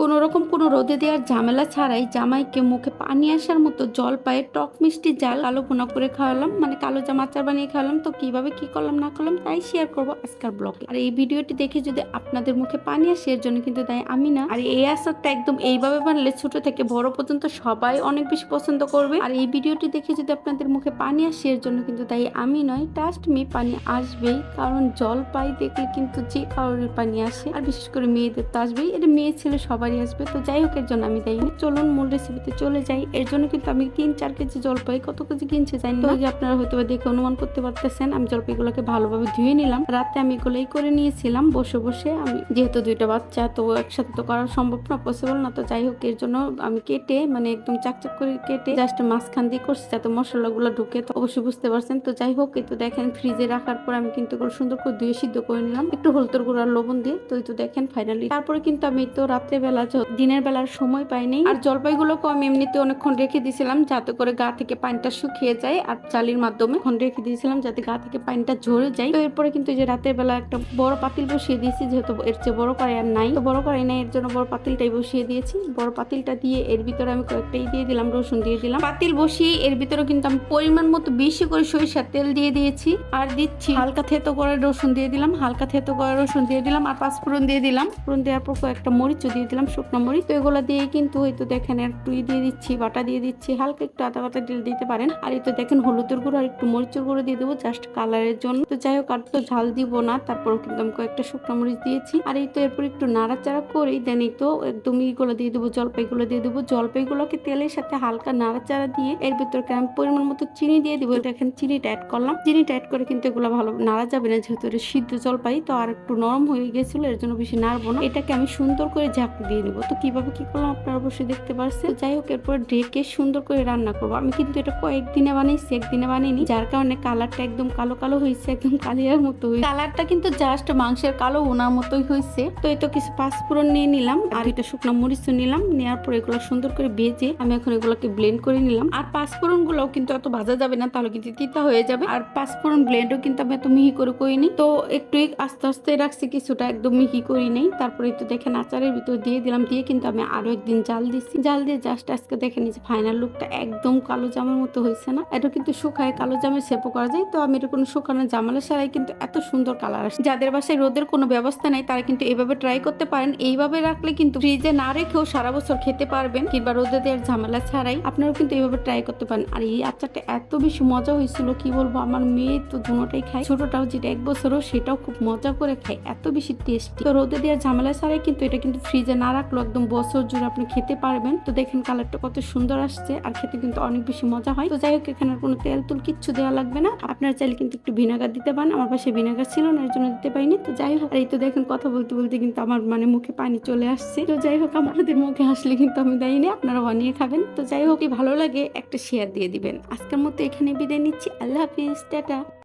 কোনো রকম কোনো রোদে দেওয়ার ঝামেলা ছাড়াই জামাইকে মুখে পানি আসার মতো জল পায়ে টক মিষ্টি জাল কালো ভুনা করে খাওয়ালাম। মানে কালো জামা আচার বানিয়ে খাওয়ালাম। তো কীভাবে কি করলাম, না করলাম তাই শেয়ার করব আজকের ব্লগে আর এই ভিডিওটি দেখে যদি আপনাদের মুখে পানি আসে, এর জন্য কিন্তু তাই আমি না। আর এই আচারটা একদম এইভাবে বানালে ছোট থেকে বড় পর্যন্ত সবাই অনেক বেশি পছন্দ করবে। আর এই ভিডিওটি দেখে যদি আপনাদের মুখে পানি আসে, এর জন্য কিন্তু তাই আমি নয় ট্রাস্ট মি পানি আসবেই। কারণ জল পাই দেখলে কিন্তু যে কারোর পানি আসে। আর বিশেষ করে মেয়েদের তো আসবেই। এটা মেয়ে ছেলে সবারই আসবে। তো যাই হোক এর জন্য আমি দেয়নি চলুন মূল রেসিপিতে চলে যাই। এর জন্য কিন্তু আমি তিন চার কেজি জলপাই কত কেজি কিনছে জানি না। আপনারা হয়তো দেখে অনুমান করতে পারতেছেন আমি জলপাইগুলোকে ভালোভাবে ধুয়ে নিলাম। রাতে আমি এগুলোই করে নিয়েছিলাম। বসে বসে আমি যেহেতু দুইটা বাচ্চা তো একসাথে তো করা সম্ভব না পসিবল না। তো যাই হোক এর জন্য আমি কেটে মানে একদম চাকচাক করে কেটে জাস্ট মাঝখান দিয়ে করছি যাতে মশলাগুলো ঢুকে। তো অবশ্যই বুঝতে পারছেন। তো যাই হোক এই তো দেখেন ফ্রিজে রাখার পর আমি কিন্তু এগুলো সুন্দর করে ধুয়ে সিদ্ধ করে নিলাম। একটু হলদর গুঁড়ো আর লবণ দিয়ে। তো এই তো দেখেন ফাইনালি তারপরে কিন্তু আমি তো রাত্রে বেলা দিনের বেলার সময় পাইনি। আর জলপাইগুলোকে আমি এমনিতে অনেকক্ষণ রেখে দিয়েছিলাম যাতে করে গা থেকে পানিটা শুকিয়ে যায় আর চালির মাধ্যমে ক্ষণ রেখে দিয়েছিলাম যাতে গা থেকে পানিটা ঝরে যায়। তো এরপরে কিন্তু যে রাতের বেলা একটা বড় পাতিল বসিয়ে দিয়েছি, যেহেতু এর চেয়ে বড় কড়াই আর নাই। তো বড় কড়াই নাই, এর জন্য বড় পাতিলটাই বসিয়ে দিয়েছি। বড় পাতিলটা দিয়ে এর ভিতরে আমি কয়েকটাই দিয়ে দিলাম, রসুন দিয়ে দিলাম। পাতিল বসিয়ে এর ভিতরে কিন্তু আমি পরিমাণ মতো বেশি করে সরিষার তেল দিয়ে দিয়েছি। আর দিচ্ছি হালকা থেতো করে রসুন দিয়ে দিলাম, হালকা থেতো করে রসুন দিয়ে দিলাম আর পাঁচফোড়ন দিয়ে দিলাম। ফোড়ন দেওয়ার পর কয়েকটা মরিচও দিয়ে দিলাম। শুকনো মরিচ। তো এগুলো দিয়ে কিন্তু হয়তো দেখেন একটু দিয়ে দিচ্ছি, বাটা দিয়ে দিচ্ছি, হালকা একটু আদা বাটা দিলে দিতে পারেন। আর এই তো দেখেন হলুদের গুঁড়ো আর একটু মরিচের গুঁড়ো দিয়ে দেবো জাস্ট কালারের জন্য। তো যাই হোক, আর তো ঝাল দিব না, তারপর কিন্তু আমি কয়েকটা শুকনো মরিচ দিয়েছি। আর এই তো এরপর একটু নাড়াচাড়া করেই দেন এই তো একদম ইগুলো দিয়ে দেবো, জলপাইগুলো দিয়ে দেবো। জলপাইগুলোকে তেলের সাথে হালকা নাড়াচাড়া দিয়ে এর ভিতরে আমি পরিমাণ মতো চিনি দিয়ে দিব। দেখেন চিনিটা অ্যাড করলাম। চিনিটা অ্যাড করে কিন্তু এগুলো ভালো নাড়া যাবে না, যেহেতু সিদ্ধ জলপাই, তো আর একটু নরম হয়ে গেছিল, এর জন্য বেশি নাড়বো না। এটাকে আমি সুন্দর করে ঝাঁক দিয়ে নিবো। তো কীভাবে কি করলাম আপনারা অবশ্যই দেখতে পারছেন। যাই হোক, এরপর ঢেকে সুন্দর করে রান্না করব। আমি কিন্তু এটা কয়েকদিনে বানাইছি, একদিনে বানাইনি যার কারণে কালারটা একদম কালো কালো হয়েছে, একদম কালিয়ার মতো হয়েছে। কালারটা কিন্তু জাস্ট মাংসের কালো ওনার মতোই হয়েছে। তো এই তো কিছু পাঁচফোড়ন নিয়ে নিলাম, আর এটা শুকনো মরিচ নিলাম। নেওয়ার পর এগুলো সুন্দর করে ভেজে আমি এখন এগুলোকে ব্লেন্ড করে নিলাম। আর পাঁচফোড়নগুলো কিন্তু এত ভাজা যাবে না, তাহলে কিন্তু তিতা হয়ে যাবে। আর পাঁচফোড়ন ব্লেন্ডও কিন্তু আমি এত মিহি করে করিনি। তো একটু আস্তে আস্তে রাখছি, কিছুটা একদম মিহি করি নেই। তারপরে একটু দেখেন আচারের ভিতর দিয়ে দিলাম দিয়ে কিন্তু আমি আরও একদিন জাল দিচ্ছি জাল দিয়ে জাস্ট আজকে দেখে যে ফাইনাল লুকটা একদম কালো জামার মতো হয়েছে না? এটা কিন্তু শুকায় কালো জামের শেপও করা যায়। তো আমি এটা কোনো শুকানো জামালা ছাড়াই কিন্তু এত সুন্দর কালার আসে। যাদের বাসায় রোদের কোনো ব্যবস্থা নাই, তারা কিন্তু এভাবে ট্রাই করতে পারেন। এইভাবে রাখলে কিন্তু ফ্রিজে না রেখেও সারা বছর খেতে পারবেন। কিংবা রোদে দেওয়ার ঝামেলা ছাড়াই আপনারাও কিন্তু এইভাবে ট্রাই করতে পারেন। আর এই আচারটা এত বেশি মজা হয়েছিল, কি বলব? আমার মেয়ে তো দুটোটাই খায়। ছোটটাও যেটা এক বছরও, সেটাও খুব মজা করে খায়। এত বেশি টেস্টি তো রোদে দেওয়ার ঝামেলা ছাড়াই কিন্তু এটা কিন্তু ফ্রিজে না রাখলেও একদম বছর জুড়ে আপনি খেতে পারবেন। তো দেখেন কালারটা কত সুন্দর আসছে আর খেতে কিন্তু অনেক বেশি মজা হয়। তো যাই হোক, এখানে কোনো তেল তুল কিচ্ছু দেওয়া লাগবে না। আপনারা চাইলে কিন্তু একটু ভিনেগার দিতে পারেন। আমার পাশে ভিনেগার ছিল না এর জন্য দিতে পারিনি। তো যাই হোক, আর এই তো দেখেন কথা বলতে বলতে কিন্তু আমার মানে মুখে পানি চলে আসছে। তো যাই হোক, আমাদের মুখে আসলে কিন্তু আমি দেয়নি আপনারা বানিয়ে খাবেন। তো যাই হোক ভালো লাগে একটা শেয়ার দিয়ে দিবেন। আজকের মতো এখানে বিদায় নিচ্ছি। আল্লাহ হাফিজ, টাটা।